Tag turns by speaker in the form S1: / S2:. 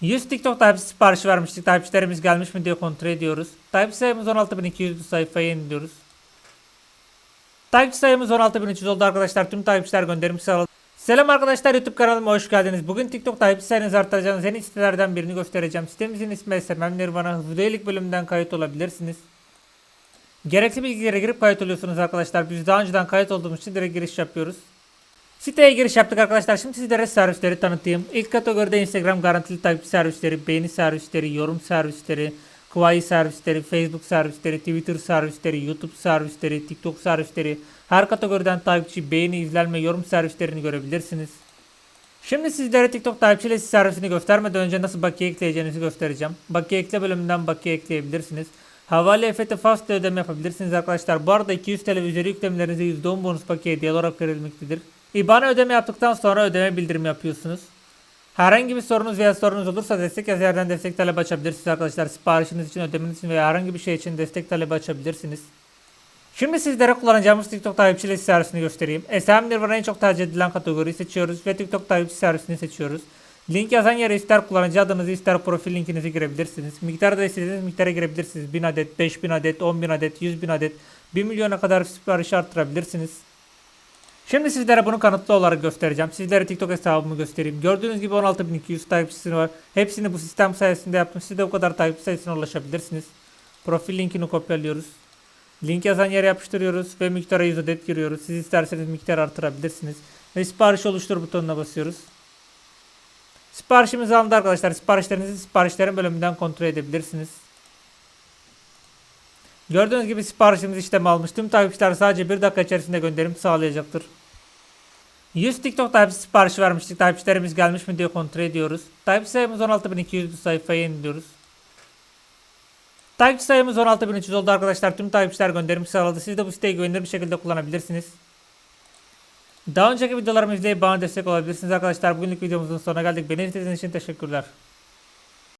S1: 100 TikTok takipçi siparişi vermiştik. Takipçilerimiz gelmiş mi diye kontrol ediyoruz. Takipçi sayımız 16.200 sayfaya yeniliyoruz. Takipçi sayımız 16.300 oldu arkadaşlar. Tüm takipçiler gönderim sağladı. Selam arkadaşlar YouTube kanalıma hoş geldiniz. Bugün TikTok takipçi sayınızı arttıracağınız yeni sitelerden birini göstereceğim. Sitemizin ismi SMM Nirvana. Hızlı üyelik bölümünden kayıt olabilirsiniz. Gerekli bilgilere girip kayıt oluyorsunuz arkadaşlar. Biz daha önceden kayıt olduğumuz için direkt giriş yapıyoruz. Siteye giriş yaptık arkadaşlar. Şimdi sizlere servisleri tanıtayım. İlk kategoride Instagram garantili takipçi servisleri, beğeni servisleri, yorum servisleri, Kuvayi servisleri, Facebook servisleri, Twitter servisleri, YouTube servisleri, TikTok servisleri. Her kategoriden takipçi, beğeni, izlenme, yorum servislerini görebilirsiniz. Şimdi sizlere TikTok takipçi listesi servisini göstermeden önce nasıl bakiye ekleyeceğinizi göstereceğim. Bakiye ekle bölümünden bakiye ekleyebilirsiniz. Havale EFT fast ödeme yapabilirsiniz arkadaşlar. Bu arada 200 TL üzeri yüklemelerinize %10 bonus bakiye hediye olarak verilmektedir. İBAN'a ödeme yaptıktan sonra ödeme bildirimi yapıyorsunuz. Herhangi bir sorunuz veya sorunuz olursa destek yazı destek talebi açabilirsiniz arkadaşlar. Siparişiniz için, ödemeniz için veya herhangi bir şey için destek talebi açabilirsiniz. Şimdi sizlere kullanacağımız TikTok takipçi listesi servisini göstereyim. SM Nirvana en çok tercih edilen kategoriyi seçiyoruz ve TikTok takipçi servisini seçiyoruz. Link yazan yere ister kullanıcı adınızı ister profil linkinizi girebilirsiniz. Miktarı da istediğiniz miktara girebilirsiniz. 1000 adet, 5000 adet, 10000 adet, 100.000 adet, 1 milyona kadar sipariş arttırabilirsiniz. Şimdi sizlere bunu kanıtlı olarak göstereceğim. Sizlere TikTok hesabımı göstereyim. Gördüğünüz gibi 16.200 takipçisi var. Hepsini bu sistem sayesinde yaptım. Siz de bu kadar takipçi sayısına ulaşabilirsiniz. Profil linkini kopyalıyoruz. Link yazan yere yapıştırıyoruz ve miktara 100 adet giriyoruz. Siz isterseniz miktar artırabilirsiniz. Ve sipariş oluştur butonuna basıyoruz. Siparişimiz alındı arkadaşlar. Siparişlerinizi siparişlerin bölümünden kontrol edebilirsiniz. Gördüğünüz gibi siparişimiz işlem almış. Tüm takipçiler sadece bir dakika içerisinde gönderim sağlayacaktır. 100 TikTok takipçi siparişi vermiştik. Takipçilerimiz gelmiş mi diye kontrol ediyoruz. Takipçi sayımız 16.200 sayfaya yeniliyoruz. Takipçi sayımız 16.300 oldu arkadaşlar. Tüm takipçiler gönderim sağladı. Siz de bu siteyi güvenilir bir şekilde kullanabilirsiniz. Daha önceki videolarımı izleyip bana destek olabilirsiniz arkadaşlar. Bugünlük videomuzun sonuna geldik. Beni izlediğiniz için teşekkürler.